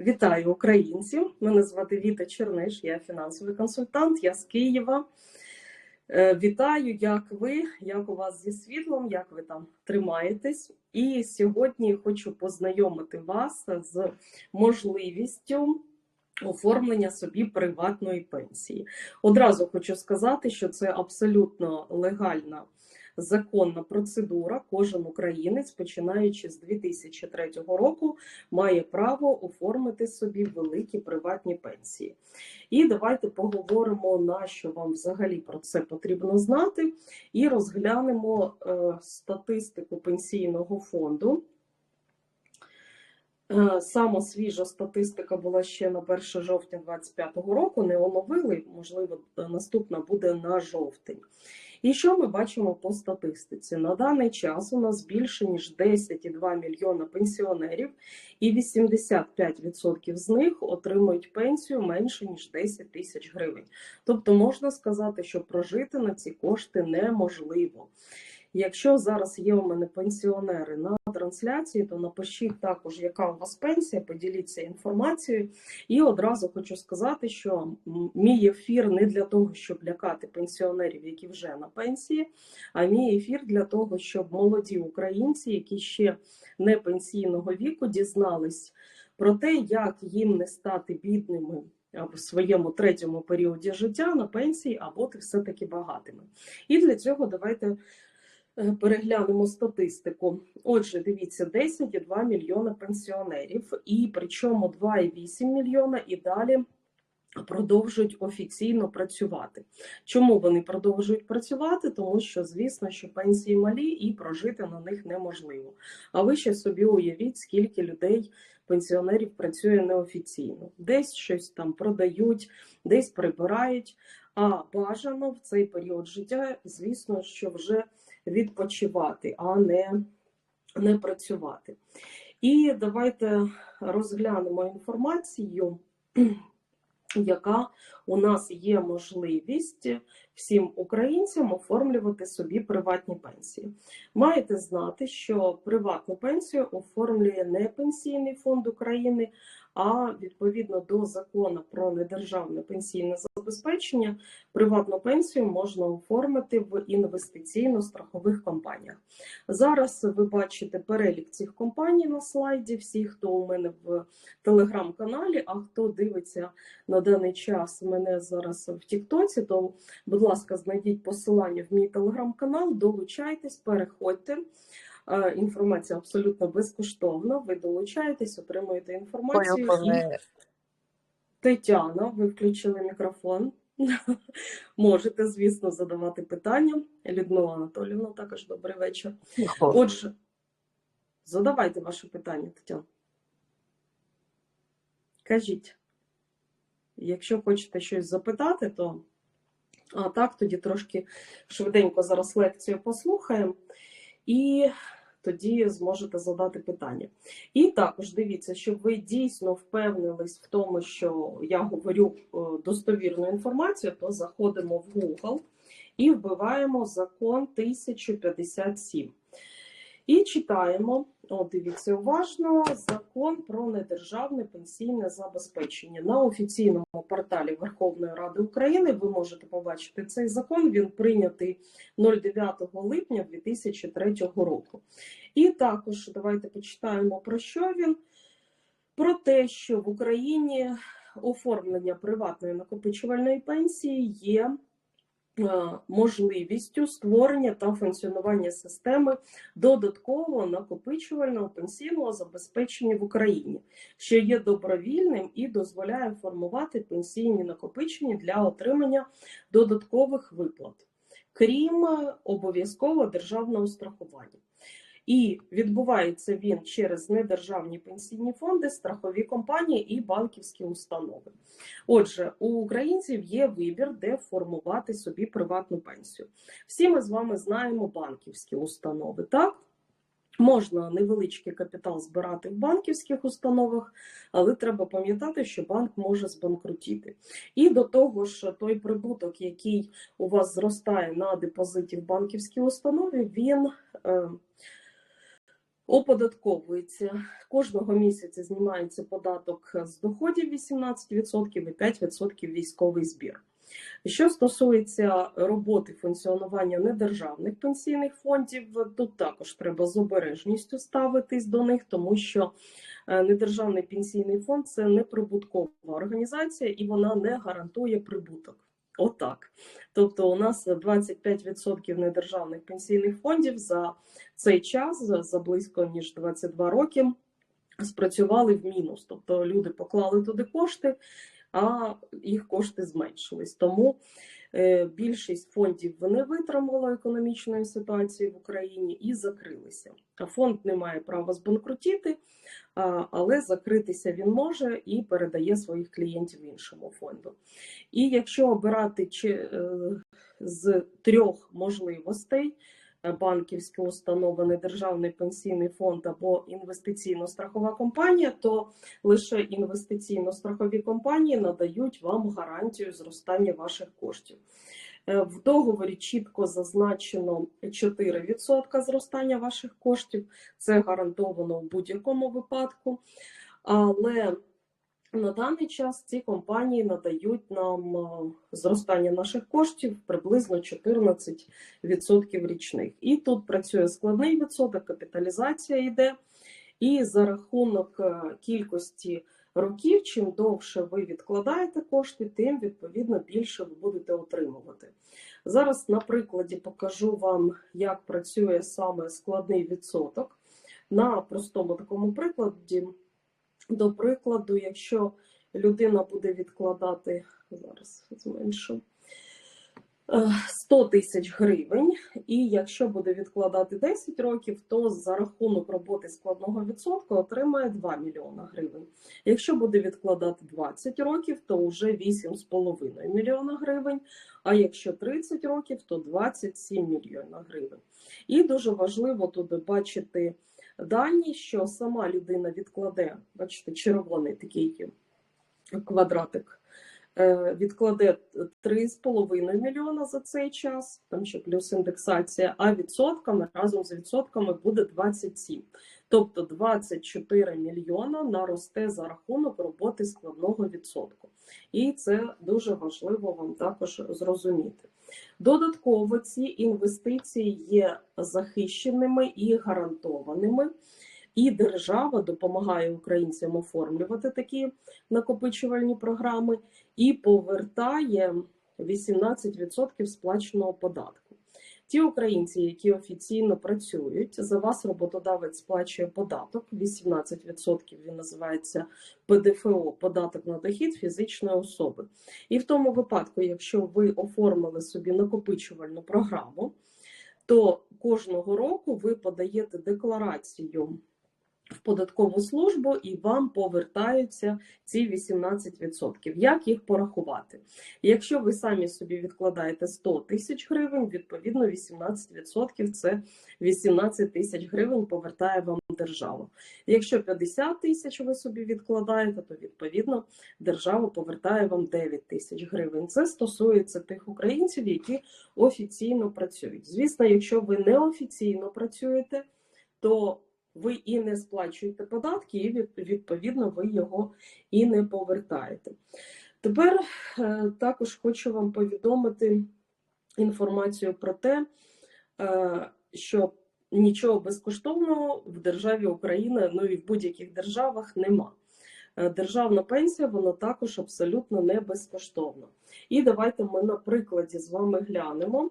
Вітаю українців! Мене звати Віта Черниш, я фінансовий консультант, я з Києва. Е, Вітаю, як ви, як у вас зі світлом, як ви там тримаєтесь. І сьогодні хочу познайомити вас з можливістю оформлення собі приватної пенсії. Одразу хочу сказати, що це абсолютно легальна законна процедура. Кожен українець, починаючи з 2003 року, має право оформити собі великі приватні пенсії. І давайте поговоримо, на що вам взагалі про це потрібно знати, і розглянемо е, статистику пенсійного фонду. Е, Сама свіжа статистика була ще на 1 жовтня 2025 року. Не оновили, можливо, наступна буде на жовтень. І що ми бачимо по статистиці? На даний час у нас більше ніж 10,2 мільйона пенсіонерів, і 85% з них отримують пенсію менше ніж 10 тисяч гривень. Тобто можна сказати, що прожити на ці кошти неможливо. Якщо зараз є у мене пенсіонери на трансляції, то напишіть також, яка у вас пенсія, поділіться інформацією. І одразу хочу сказати, що мій ефір не для того, щоб лякати пенсіонерів, які вже на пенсії, а мій ефір для того, щоб молоді українці, які ще не пенсійного віку, дізнались про те, як їм не стати бідними. В своєму третьому періоді життя на пенсії, а бути все-таки багатими. І для цього давайте переглянемо статистику. Отже, дивіться, 10,2 мільйона пенсіонерів, і причому 2,8 мільйона і далі. Продовжують офіційно працювати. Чому вони продовжують працювати? Тому що, звісно, що пенсії малі і прожити на них неможливо. А ви ще собі уявіть, скільки людей, пенсіонерів працює неофіційно. Десь щось там продають, десь прибирають. А бажано в цей період життя, звісно, що вже відпочивати, а не, не працювати. І давайте розглянемо інформацію, яка у нас є можливість всім українцям оформлювати собі приватні пенсії. Маєте знати, що приватну пенсію оформлює не Пенсійний фонд України, а відповідно до закону про недержавне пенсійне забезпечення, приватну пенсію можна оформити в інвестиційно-страхових компаніях. Зараз ви бачите перелік цих компаній на слайді, всі, хто у мене в телеграм-каналі, а хто дивиться на даний час мене зараз в Тіктоці, то, будь ласка, знайдіть посилання в мій телеграм-канал, долучайтесь, переходьте. Інформація абсолютно безкоштовна. Ви долучаєтесь, отримуєте інформацію. Тетяна, ви включили мікрофон. Можете, звісно, задавати питання. Людмила Анатолівна, також добрий вечір. Отже, задавайте ваше питання, Тетяна. Кажіть, якщо хочете щось запитати, то а так, тоді трошки швиденько зараз лекцію послухаємо. І тоді зможете задати питання. І також дивіться, щоб ви дійсно впевнились в тому, що я говорю е, достовірну інформацію, то заходимо в Google і вбиваємо закон 1057. І читаємо, о, дивіться уважно, закон про недержавне пенсійне забезпечення. На офіційному порталі Верховної Ради України ви можете побачити цей закон. Він прийнятий 09 липня 2003 року. І також давайте почитаємо про що він. Про те, що в Україні оформлення приватної накопичувальної пенсії є можливістю створення та функціонування системи додаткового накопичувального пенсійного забезпечення в Україні, що є добровільним і дозволяє формувати пенсійні накопичення для отримання додаткових виплат, крім обов'язкового державного страхування. І відбувається він через недержавні пенсійні фонди, страхові компанії і банківські установи. Отже, у українців є вибір, де формувати собі приватну пенсію. Всі ми з вами знаємо банківські установи, так? Можна невеличкий капітал збирати в банківських установах, але треба пам'ятати, що банк може збанкрутіти. І до того ж, той прибуток, який у вас зростає на депозиті в банківській установі, він. Е, оподатковується. Кожного місяця знімається податок з доходів 18% і 5% військовий збір. Що стосується роботи функціонування недержавних пенсійних фондів, тут також треба з обережністю ставитись до них, тому що е, недержавний пенсійний фонд це неприбуткова організація і вона не гарантує прибуток. Отак. Тобто, у нас 25% недержавних пенсійних фондів за цей час, за, близько ніж 22 роки, спрацювали в мінус. Тобто люди поклали туди кошти, а їх кошти зменшились. Тому е, більшість фондів не витримала економічної ситуації в Україні і закрилися. Фонд не має права збанкрутіти, але закритися він може і передає своїх клієнтів іншому фонду. І якщо обирати е, з трьох можливостей. Е, Банківські установи, недержавний пенсійний фонд або інвестиційно-страхова компанія, то лише інвестиційно-страхові компанії надають вам гарантію зростання ваших коштів. Е, В договорі чітко зазначено 4% зростання ваших коштів. Це гарантовано в будь-якому випадку. Але на даний час ці компанії надають нам е, зростання наших коштів приблизно 14% річних. І тут працює складний відсоток, капіталізація йде. І за рахунок е, кількості років, чим довше ви відкладаєте кошти, тим відповідно більше ви будете отримувати. Зараз на прикладі покажу вам, як працює саме складний відсоток. На простому такому прикладі, до прикладу, якщо людина буде відкладати, зараз зменшу. е, 100 тисяч гривень, і якщо буде відкладати 10 років, то за рахунок роботи складного відсотку отримає 2 мільйона гривень. Якщо буде відкладати 20 років, то вже 8,5 мільйона гривень. А якщо 30 років, то 27 мільйона гривень. І дуже важливо тут бачити дані, що сама людина відкладе, бачите, червоний такий квадратик. Е, Відкладе 3,5 мільйона за цей час, там ще плюс індексація, а відсотками разом з відсотками буде 27. Тобто 24 мільйона наросте за рахунок роботи складного відсотку. І це дуже важливо вам також зрозуміти. Додатково ці інвестиції є захищеними і гарантованими, і держава допомагає українцям оформлювати такі накопичувальні програми і повертає 18% сплаченого податку. Ті українці, які офіційно працюють, за вас роботодавець сплачує податок 18%, Він називається ПДФО податок на дохід фізичної особи. І в тому випадку, якщо ви оформили собі накопичувальну програму, то кожного року ви подаєте декларацію в податкову службу і вам повертаються ці 18%. Як їх порахувати? Якщо ви самі собі відкладаєте 100 тисяч гривень, відповідно 18% це 18 тисяч гривень повертає вам держава. Якщо 50 тисяч ви собі відкладаєте, то відповідно держава повертає вам 9 тисяч гривень. Це стосується тих українців, які офіційно працюють. Звісно, якщо ви не офіційно працюєте, то ви і не сплачуєте податки, і відповідно ви його і не повертаєте. Тепер е, також хочу вам повідомити інформацію про те, е, що нічого безкоштовного в державі Україна, ну і в будь-яких державах нема. Е, Державна пенсія, вона також абсолютно не безкоштовна. І давайте ми на прикладі з вами глянемо,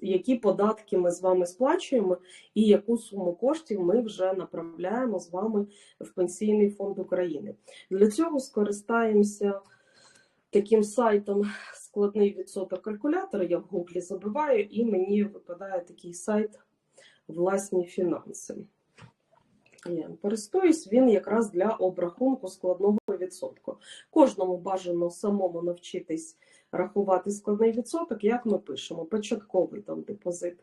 які податки ми з вами сплачуємо і яку суму коштів ми вже направляємо з вами в Пенсійний фонд України. Для цього скористаємося таким сайтом складний відсоток калькулятора. Я в гуглі забиваю, і мені випадає такий сайт власні фінанси. Я користуюсь, він якраз для обрахунку складного відсотку. Кожному бажано самому навчитись рахувати складний відсоток, як ми пишемо, початковий там депозит.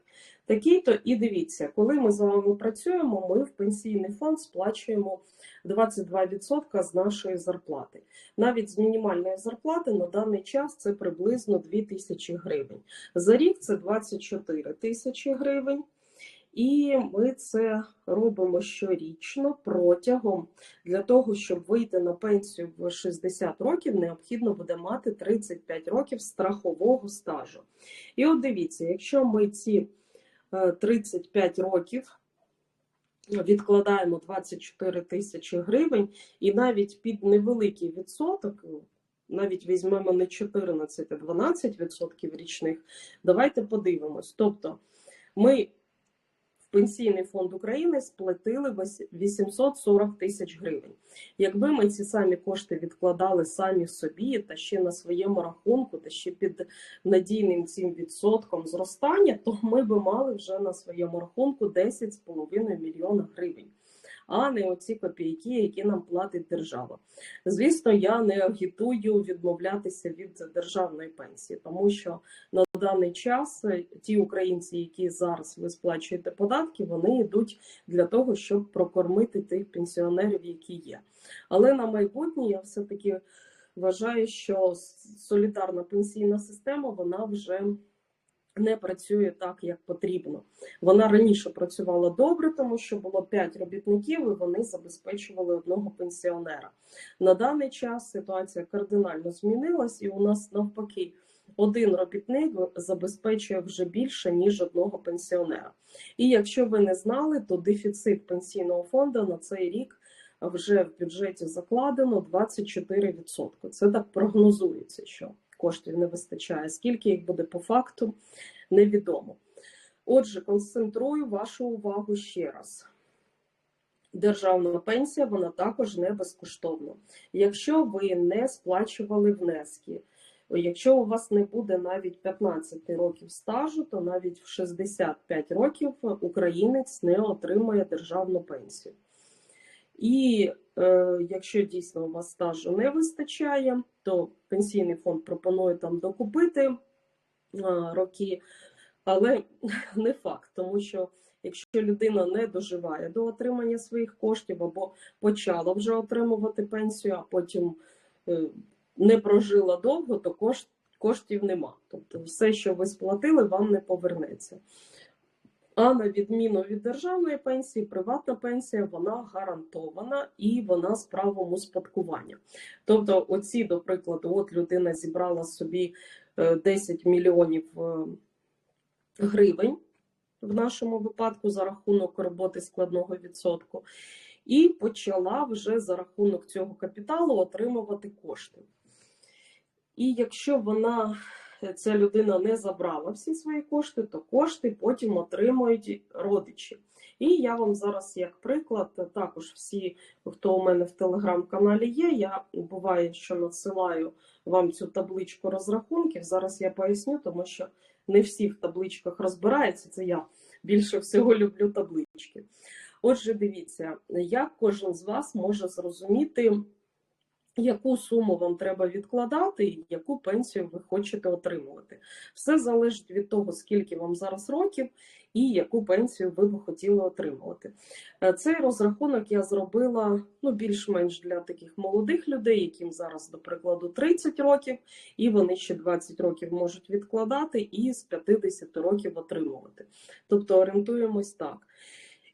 Такий-то, і дивіться, коли ми з вами працюємо, ми в пенсійний фонд сплачуємо 22% з нашої зарплати. Навіть з мінімальної зарплати на даний час це приблизно 2 тисячі гривень. За рік це 24 тисячі гривень. І ми це робимо щорічно протягом для того, щоб вийти на пенсію в 60 років, необхідно буде мати 35 років страхового стажу. І от дивіться, якщо ми ці е, 35 років відкладаємо 24 тисячі гривень, і навіть під невеликий відсоток, навіть візьмемо не 14, а 12 відсотків річних, давайте подивимось. Тобто ми Пенсійний фонд України сплатили вось- 840 тисяч гривень. Якби ми ці самі кошти відкладали самі собі та ще на своєму рахунку, та ще під надійним цим відсотком зростання, то ми би мали вже на своєму рахунку 10,5 мільйона гривень, а не оці копійки, які нам платить держава. Звісно, я не агітую відмовлятися від державної пенсії, тому що на даний час е, ті українці, які зараз ви сплачуєте податки, вони йдуть для того, щоб прокормити тих пенсіонерів, які є. Але на майбутнє я все-таки вважаю, що солідарна пенсійна система вона вже не працює так, як потрібно. Вона раніше працювала добре, тому що було 5 робітників, і вони забезпечували одного пенсіонера. На даний час ситуація кардинально змінилась, і у нас навпаки. Один робітник забезпечує вже більше ніж одного пенсіонера. І якщо ви не знали, то дефіцит пенсійного фонду на цей рік вже в бюджеті закладено 24%. Це так прогнозується, що коштів не вистачає. Скільки їх буде по факту, невідомо. Отже, концентрую вашу увагу ще раз. Державна пенсія вона також не безкоштовна. Якщо ви не сплачували внески, якщо у вас не буде навіть 15 років стажу, то навіть в 65 років українець не отримує державну пенсію. І е, якщо дійсно у вас стажу не вистачає, то пенсійний фонд пропонує там докупити е, роки, але не факт, тому що якщо людина не доживає до отримання своїх коштів або почала вже отримувати пенсію, а потім е, не прожила довго, то кошт, коштів нема. Тобто все, що ви сплатили, вам не повернеться. А на відміну від державної пенсії, приватна пенсія вона гарантована і вона з правом успадкування. Тобто, оці, до прикладу, от людина зібрала собі е, 10 мільйонів е, гривень в нашому випадку за рахунок роботи складного відсотку, і почала вже за рахунок цього капіталу отримувати кошти. І якщо вона ця людина не забрала всі свої кошти, то кошти потім отримують родичі. І я вам зараз, як приклад, також всі, хто у мене в телеграм-каналі є, я буває, що надсилаю вам цю табличку розрахунків. Зараз я поясню, тому що не всі в табличках розбираються. Це я більше всього люблю таблички. Отже, дивіться, як кожен з вас може зрозуміти яку суму вам треба відкладати, і яку пенсію ви хочете отримувати. Все залежить від того, скільки вам зараз років і яку пенсію ви б хотіли отримувати. Е, Цей розрахунок я зробила ну, більш-менш для таких молодих людей, яким зараз, до прикладу, 30 років, і вони ще 20 років можуть відкладати і з 50 років отримувати. Тобто орієнтуємось так.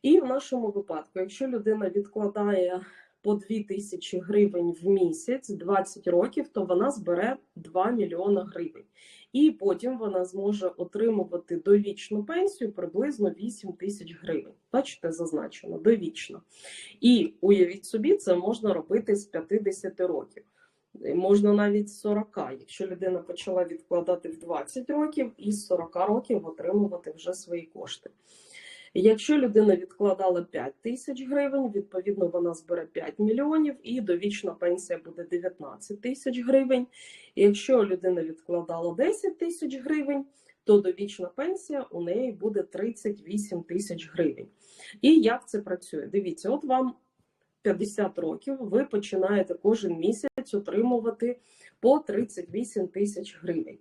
І в нашому випадку, якщо людина відкладає по 2 тисячі гривень в місяць 20 років, то вона збере 2 мільйона гривень. І потім вона зможе отримувати довічну пенсію приблизно 8 тисяч гривень. Бачите, зазначено довічно. І уявіть собі, це можна робити з 50 років. Можна навіть з 40, якщо людина почала відкладати в 20 років і з 40 років отримувати вже свої кошти. Якщо людина відкладала 5 тисяч гривень, відповідно вона збере 5 мільйонів і довічна пенсія буде 19 тисяч гривень. Якщо людина відкладала 10 тисяч гривень, то довічна пенсія у неї буде 38 тисяч гривень. І як це працює? Дивіться, от вам 50 років, ви починаєте кожен місяць отримувати по 38 тисяч гривень.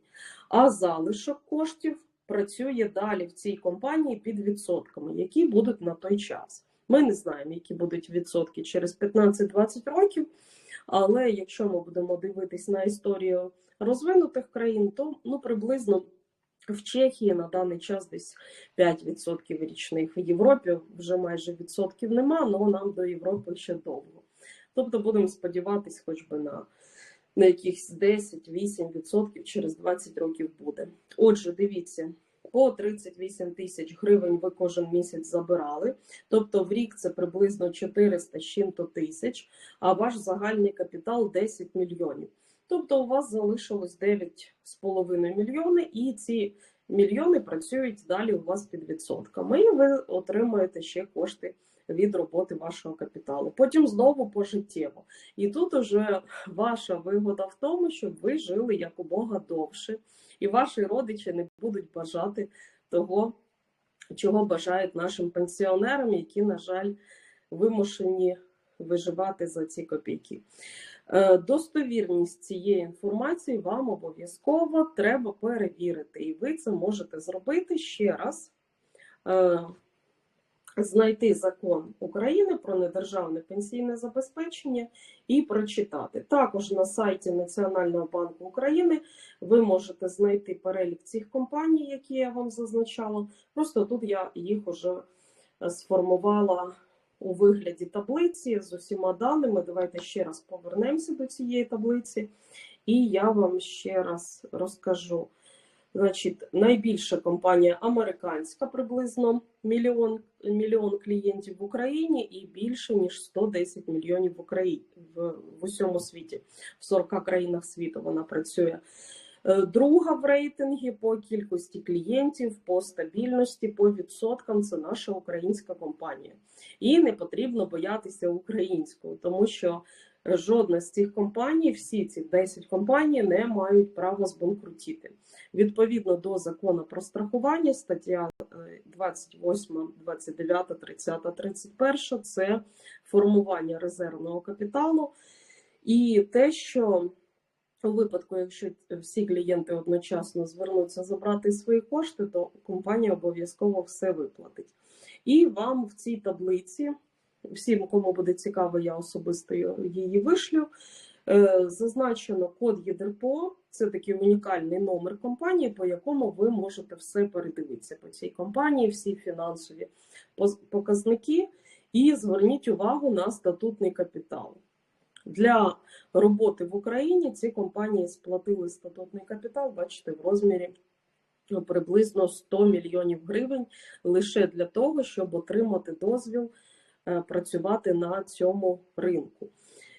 А залишок коштів працює далі в цій компанії під відсотками, які будуть на той час. Ми не знаємо, які будуть відсотки через 15-20 років. Але якщо ми будемо дивитись на історію розвинутих країн, то ну приблизно В Чехії на даний час десь 5% річних. В Європі вже майже відсотків нема, але нам до Європи ще довго. Тобто будемо сподіватися, хоч би на, на якихось 10-8% через 20 років буде. Отже, дивіться, по 38 тисяч гривень ви кожен місяць забирали. Тобто в рік це приблизно 400 з тисяч, а ваш загальний капітал 10 мільйонів. Тобто у вас залишилось 9,5 мільйони, і ці мільйони працюють далі у вас під відсотками, і ви отримуєте ще кошти від роботи вашого капіталу. Потім знову пожиттєво. І тут уже ваша вигода в тому, щоб ви жили якомога довше, і ваші родичі не будуть бажати того, чого бажають нашим пенсіонерам, які, на жаль, вимушені виживати за ці копійки. Е, Достовірність цієї інформації вам обов'язково треба перевірити, і ви це можете зробити ще раз. Е, Знайти закон України про недержавне пенсійне забезпечення і прочитати. Також на сайті Національного банку України ви можете знайти перелік цих компаній, які я вам зазначала. Просто тут я їх уже сформувала у вигляді таблиці з усіма даними. Давайте ще раз повернемося до цієї таблиці, і я вам ще раз розкажу. Значить, найбільша компанія американська, приблизно мільйон, мільйон клієнтів в Україні і більше ніж 110 мільйонів в Україні в, в усьому світі. В 40 країнах світу вона працює. Е, Друга в рейтингі по кількості клієнтів, по стабільності, по відсоткам це наша українська компанія. І не потрібно боятися українського, тому що жодна з цих компаній, всі ці 10 компаній, не мають права збанкрутіти. Відповідно до закону про страхування, стаття е, 28, 29, 30, 31 це формування резервного капіталу. І те, що у випадку, якщо всі клієнти одночасно звернуться забрати свої кошти, то компанія обов'язково все виплатить. І вам в цій таблиці, всім, кому буде цікаво, я особисто її вишлю. е, Зазначено код ЄДРПО, це такий унікальний номер компанії, по якому ви можете все передивитися по цій компанії, всі фінансові показники. І зверніть увагу на статутний капітал. Для роботи в Україні ці компанії сплатили статутний капітал, бачите, в розмірі ну, приблизно 100 мільйонів гривень лише для того, щоб отримати дозвіл працювати на цьому ринку.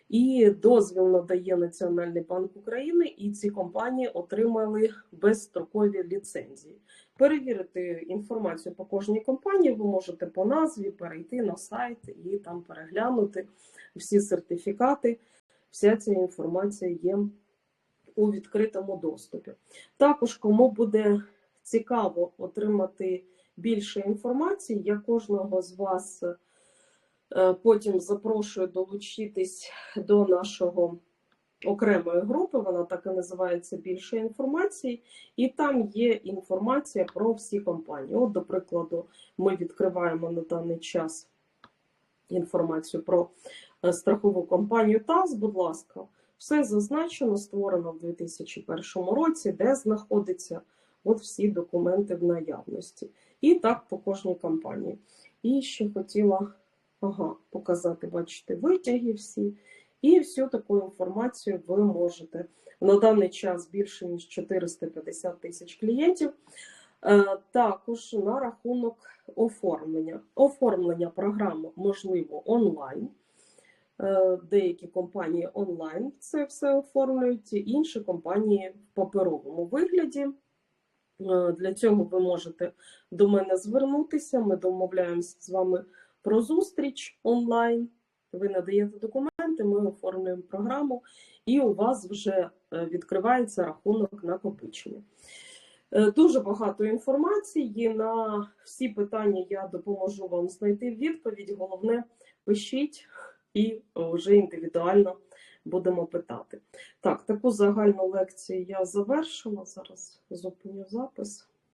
І дозвіл надає Національний банк України, і ці компанії отримали безстрокові ліцензії. Перевірити інформацію по кожній компанії ви можете по назві перейти на сайт і там переглянути всі сертифікати. Вся ця інформація є у відкритому доступі. Також, кому буде цікаво отримати більше інформації, я кожного з вас е, потім запрошую долучитись до нашого окремої групи. Вона так і називається більше інформації, і там є інформація про всі компанії. От, до прикладу, ми відкриваємо на даний час інформацію про е, страхову компанію ТАС, будь ласка, все зазначено, створено в 2001 році, де знаходиться от всі документи в наявності. І так по кожній компанії. І ще хотіла ага, показати, бачите, витяги всі. І всю таку інформацію ви можете. На даний час більше ніж 450 тисяч клієнтів. Е, Також на рахунок оформлення. Оформлення програми можливо онлайн. Е, Деякі компанії онлайн це все оформлюють, інші компанії в паперовому вигляді. Е, Для цього ви можете до мене звернутися. Ми домовляємося з вами про зустріч онлайн. Ви надаєте документи, ми оформлюємо програму, і у вас вже е, відкривається рахунок накопичення. Е, Дуже багато інформації. На всі питання я допоможу вам знайти відповідь. Головне, пишіть і вже індивідуально будемо питати. Так, таку загальну лекцію я завершила. Зараз зупиню запис.